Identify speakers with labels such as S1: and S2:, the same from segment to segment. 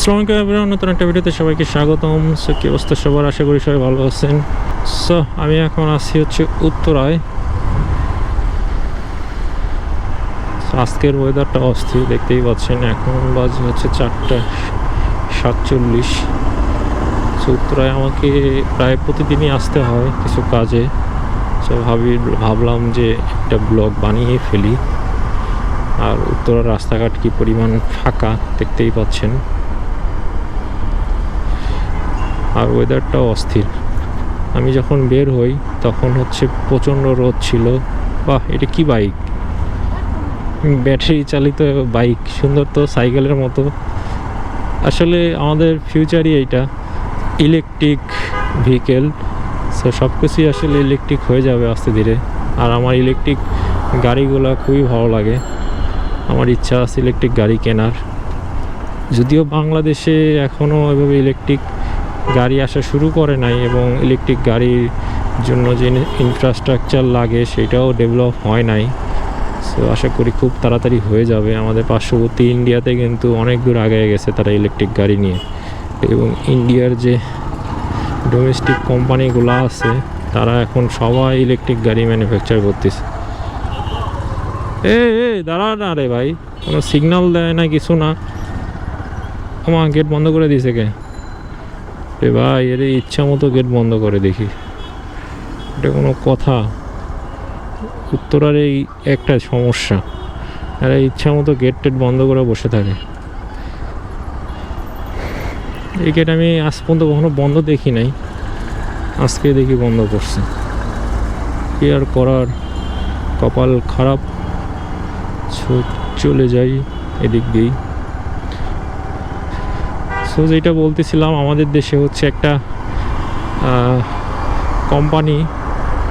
S1: আসসালামু আলাইকুম নতুন একটা ভিডিওতে সবাইকে স্বাগতম। সো, কি অবস্থা সবার? আশা করি সবাই ভালো আছেন। সো, আমি এখন আছি হচ্ছে উত্তরায়। আজকের ওয়েদারটা অস্থির, দেখতেই পাচ্ছেন। এখন বাজে হচ্ছে চারটা সাতচল্লিশ। সো, উত্তরায় আমাকে প্রায় প্রতিদিনই আসতে হয় কিছু কাজে। সো, ভাবি, ভাবলাম যে একটা ব্লগ বানিয়ে ফেলি। আর উত্তরার রাস্তাঘাট কি পরিমাণ ফাঁকা, দেখতেই পাচ্ছেন। আর ওয়েদারটাও অস্থির। আমি যখন বের হই, তখন হচ্ছে প্রচণ্ড রোদ ছিল। বাহ, এটা কি বাইক ব্যাটারি চালিত বাইক সুন্দর তো সাইকেলের মতো। আসলে আমাদের ফিউচারই এইটা ইলেকট্রিক ভেহিকেল সো সব কিছুই আসলে ইলেকট্রিক হয়ে যাবে আস্তে ধীরে। আর আমার ইলেকট্রিক গাড়িগুলো খুবই ভালো লাগে। আমার ইচ্ছা আছে ইলেকট্রিক গাড়ি কেনার। যদিও বাংলাদেশে এখনও এভাবে ইলেকট্রিক গাড়ি আসা শুরু করে নাই এবং ইলেকট্রিক গাড়ির জন্য যে ইনফ্রাস্ট্রাকচার লাগে সেটাও ডেভেলপ হয় নাই। সো আশা করি খুব তাড়াতাড়ি হয়ে যাবে। আমাদের পার্শ্ববর্তী ইন্ডিয়াতে কিন্তু অনেক দূর আগে গেছে তারা ইলেকট্রিক গাড়ি নিয়ে। এবং ইন্ডিয়ার যে ডোমেস্টিক কোম্পানিগুলো আছে, তারা এখন সবাই ইলেকট্রিক গাড়ি ম্যানুফ্যাকচার করতেছে। এ দাঁড়া না রে ভাই। কোনো সিগন্যাল দেয় না, কিছু না। আমার গেট বন্ধ করে দিয়েছে কে? রে ভাই, এর ইচ্ছা মতো গেট বন্ধ করে দেখি। এটা কোনো কথা? উত্তরার এই একটা সমস্যা। এরা ইচ্ছা মতো গেট টেট বন্ধ করে বসে থাকে। এই গেট আমি আজ পর্যন্ত কখনো বন্ধ দেখি নাই। আজকে দেখি বন্ধ করছে। কি আর করার? কপাল খারাপ। চলে যাই এদিক দিয়েই। সো যেটা বলতেছিলাম, আমাদের দেশে হচ্ছে একটা কোম্পানি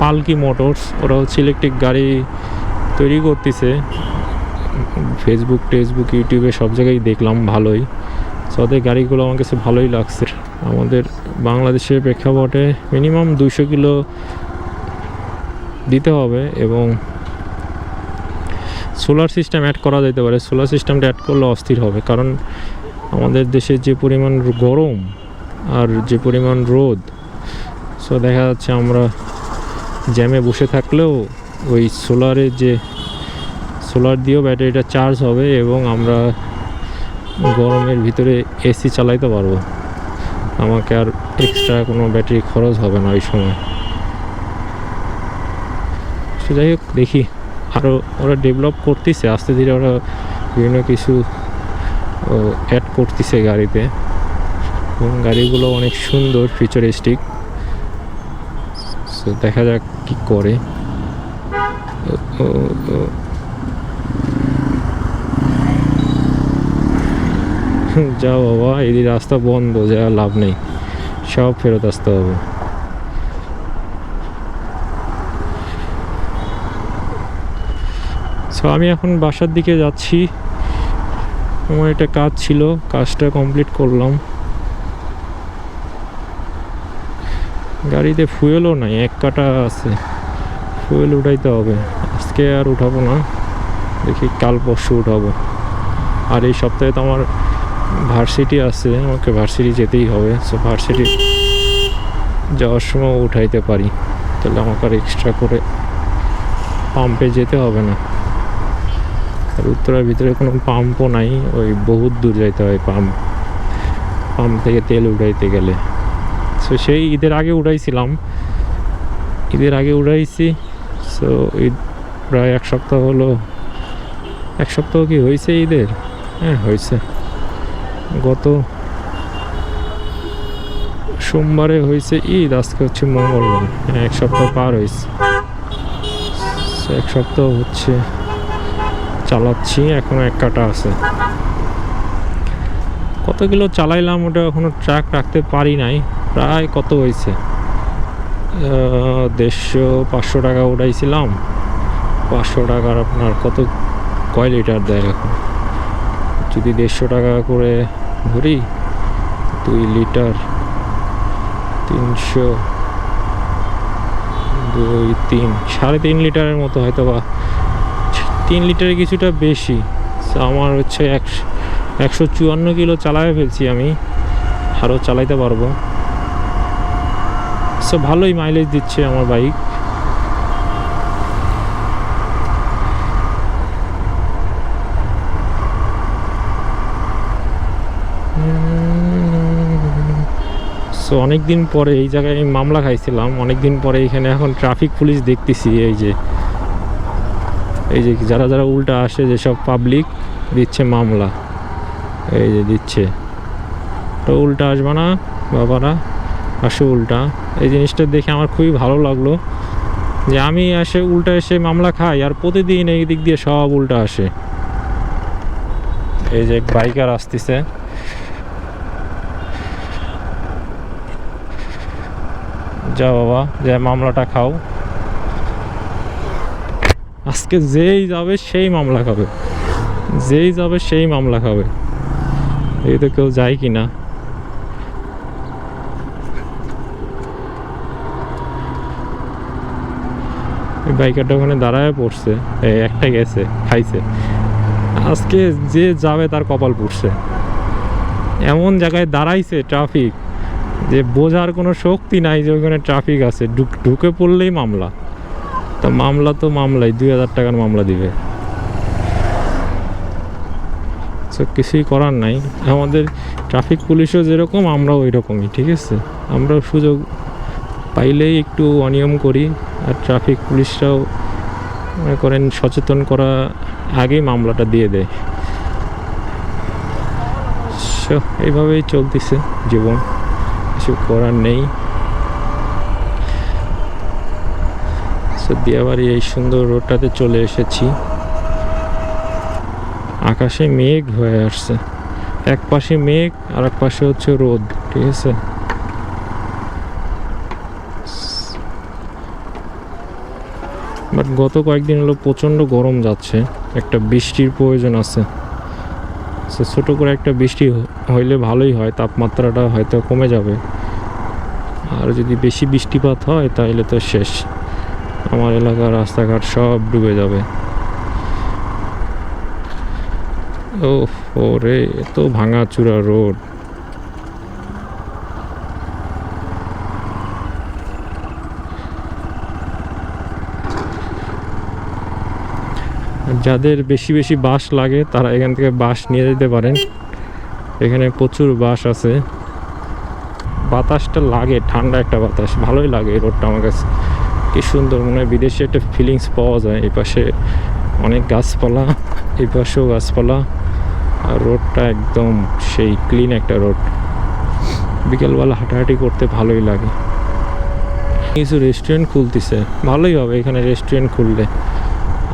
S1: পালকি মোটরস, ওরা হচ্ছে ইলেকট্রিক গাড়ি তৈরি করতেছে। ফেসবুক টেসবুক, ইউটিউবে সব জায়গায় দেখলাম ভালোই। সো ওদের গাড়িগুলো আমার কাছে ভালোই লাগছে। আমাদের বাংলাদেশের প্রেক্ষাপটে মিনিমাম দুশো কিলো দিতে হবে এবং সোলার সিস্টেম অ্যাড করা যেতে পারে। সোলার সিস্টেমটা অ্যাড করলে অস্থির হবে। কারণ আমাদের দেশে যে পরিমাণ গরম আর যে পরিমাণ রোদ সো দেখা যাচ্ছে আমরা জ্যামে বসে থাকলেও ওই সোলারের যে সোলার দিয়েও ব্যাটারিটা চার্জ হবে এবং আমরা গরমের ভিতরে এসি চালাইতে পারব। আমাকে আর এক্সট্রা কোনো ব্যাটারি খরচ হবে না ওই সময়। সো যাই হোক, দেখি আরও ওরা ডেভেলপ করতেছে, আস্তে ধীরে ওরা বিভিন্ন কিছু করতেছে গাড়িতে। এবং গাড়িগুলো অনেক সুন্দর ফিউচারিস্টিক সো দেখা যাক কি করে। যাও বাবা এদিকে রাস্তা বন্ধ, যা লাভ নেই। সব ফেরত আসতে হবে। সো আমি এখন বাসার দিকে যাচ্ছি। আমার একটা কাজ ছিল, কাজটা কমপ্লিট করলাম। গাড়িতে ফুয়েলও নাই, এক কাটা আছে। ফুয়েল উঠাইতে হবে। আজকে আর উঠাবো না। দেখি কাল পরশু উঠাবো। আর এই সপ্তাহে তো আমার ভার্সিটি আছে, আমাকে ভার্সিটি যেতেই হবে। সো ভার্সিটি যাওয়ার সময় উঠাইতে পারি। তাহলে আমাকে আর এক্সট্রা করে পাম্পে যেতে হবে না। আর উত্তরার ভিতরে কোনো পাম্পও নাই, ওই বহুত দূর যাইতে হয় পাম্প। পাম্প থেকে তেল উঠাইতে গেলে। সো সেই ঈদের আগে উঠাইছিলাম। ঈদের আগে উঠাইছি সো ঈদ প্রায় এক সপ্তাহ হলো। এক সপ্তাহ কি হয়েছে ঈদের? হ্যাঁ হয়েছে গত সোমবারে হয়েছে ঈদ, আজকে হচ্ছে মঙ্গলবার। হ্যাঁ এক সপ্তাহ পার হয়েছে এক সপ্তাহ হচ্ছে চালাচ্ছি, এখনও এক কাটা আছে। কত কিলো চালাইলাম ওটা এখনও ট্রাক রাখতে পারি নাই, প্রায় কত হয়েছে? দেড়শো, পাঁচশো টাকা উঠাইছিলাম। পাঁচশো টাকার আপনার কত, কয় লিটার দেয় এখন? যদি দেড়শো টাকা করে ধরি, দুই লিটার তিনশো, দুই, তিন, সাড়ে তিন লিটারের মতো হয়তো বা তিন লিটারের কিছুটা বেশি। আমার হচ্ছে এক একশো চুয়ান্ন কিলো চালায় ফেলছি আমি, আরও চালাইতে পারব। সো ভালোই মাইলেজ দিচ্ছে আমার বাইক সো অনেক দিন পরে এই জায়গায় আমি মামলা খাইছিলাম। অনেক দিন পরে এখানে এখন ট্রাফিক পুলিশ দেখতেছি, এই যে এই যে যারা যারা উল্টা আসে যেসব পাবলিক দিচ্ছে মামলা, এই যে দিচ্ছে। তো উল্টা আসবে না, বাবারা, আসে উল্টা। এই জিনিসটা দেখে আমার খুবই ভালো লাগল যে আমি আসে উল্টা এসে মামলা খাই আর প্রতিদিন এই দিক দিয়ে সব উল্টা আসে। এই যে বাইকার আসতেছে। যা বাবা, যে মামলাটা খাও। আজকে যেই যাবে সেই মামলা খাবে। যেই যাবে সেই মামলা খাবে। এই তো কেউ যায় কি না বাইকারটা ওখানে দাঁড়ায় পড়ছে। এই একটা গেছে, খাইছে। আজকে যে যাবে তার কপাল পড়ছে। এমন জায়গায় দাঁড়াইছে ট্রাফিক যে বোঝার কোনো শক্তি নাই যে ওখানে ট্রাফিক আছে। ঢুকে পড়লেই মামলা। তা মামলা তো মামলাই, দুই হাজার টাকার মামলা দিবে। কিছুই করার নাই। আমাদের ট্রাফিক পুলিশও যেরকম, আমরাও ওই রকমই ঠিক আছে? আমরা সুযোগ পাইলেই একটু অনিয়ম করি, আর ট্রাফিক পুলিশরাও মনে করেন সচেতন করা আগেই মামলাটা দিয়ে দেয়। এইভাবেই চলতেছে জীবন। কিছু করার নেই। So, দিয়াবাড়ি এই সুন্দর রোডটাতে চলে এসেছি। আকাশে মেঘ হয়ে আসছে। এক পাশে মেঘ আর এক পাশে হচ্ছে রোদ ঠিক আছে? বাট গত কয়েকদিন হলো প্রচণ্ড গরম যাচ্ছে একটা বৃষ্টির প্রয়োজন আছে। সো ছোটো করে একটা বৃষ্টি হইলে ভালোই হয় তাপমাত্রাটা হয়তো কমে যাবে। আর যদি বেশি বৃষ্টিপাত হয় তাহলে তো শেষ। আমার এলাকার রাস্তাঘাট সব ডুবে যাবে। ও ওরে, এত ভাঙাচুরা রোড। যাদের বেশি বেশি বাস লাগে, তারা এখান থেকে বাস নিয়ে যেতে পারেন। এখানে প্রচুর বাস আছে। বাতাসটা লাগে, ঠান্ডা একটা বাতাস, ভালোই লাগে এই রোডটা আমার কাছে। কি সুন্দর, মনে হয় বিদেশে একটা ফিলিংস পাওয়া যায়। এই পাশে অনেক গাছপালা, এই পাশেও গাছপালা, আর রোডটা একদম সেই ক্লিন একটা রোড। বিকেলবেলা হাঁটাহাঁটি করতে ভালোই লাগে। কিছু রেস্টুরেন্ট খুলতেছে, ভালোই হবে এখানে রেস্টুরেন্ট খুললে।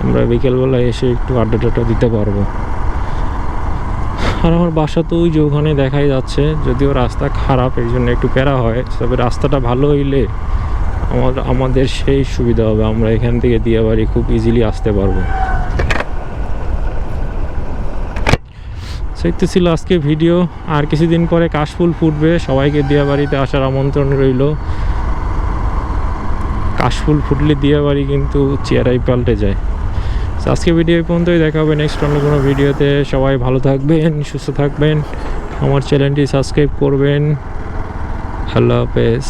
S1: আমরা বিকেলবেলা এসে একটু আড্ডা টাড্ডা দিতে পারব। আর আমার বাসা তো ওই যে ওখানে দেখাই যাচ্ছে, যদিও রাস্তা খারাপ এই জন্য একটু প্যারা হয়, তবে রাস্তাটা ভালো হইলে আমার, আমাদের সেই সুবিধা হবে, আমরা এখান থেকে দিয়াবাড়ি খুব ইজিলি আসতে পারব। সেই তো ছিল আজকে ভিডিও। আর কিছুদিন পরে কাশফুল ফুটবে, সবাইকে দিয়াবাড়িতে আসার আমন্ত্রণ রইল। কাশফুল ফুটলে দিয়াবাড়ি কিন্তু চেয়ারাই পাল্টে যায়। আজকে ভিডিও পর্যন্তই, দেখা হবে নেক্সট অন্য কোনো ভিডিওতে। সবাই ভালো থাকবেন, সুস্থ থাকবেন। আমার চ্যানেলটি সাবস্ক্রাইব করবেন। আল্লাহ হাফেজ।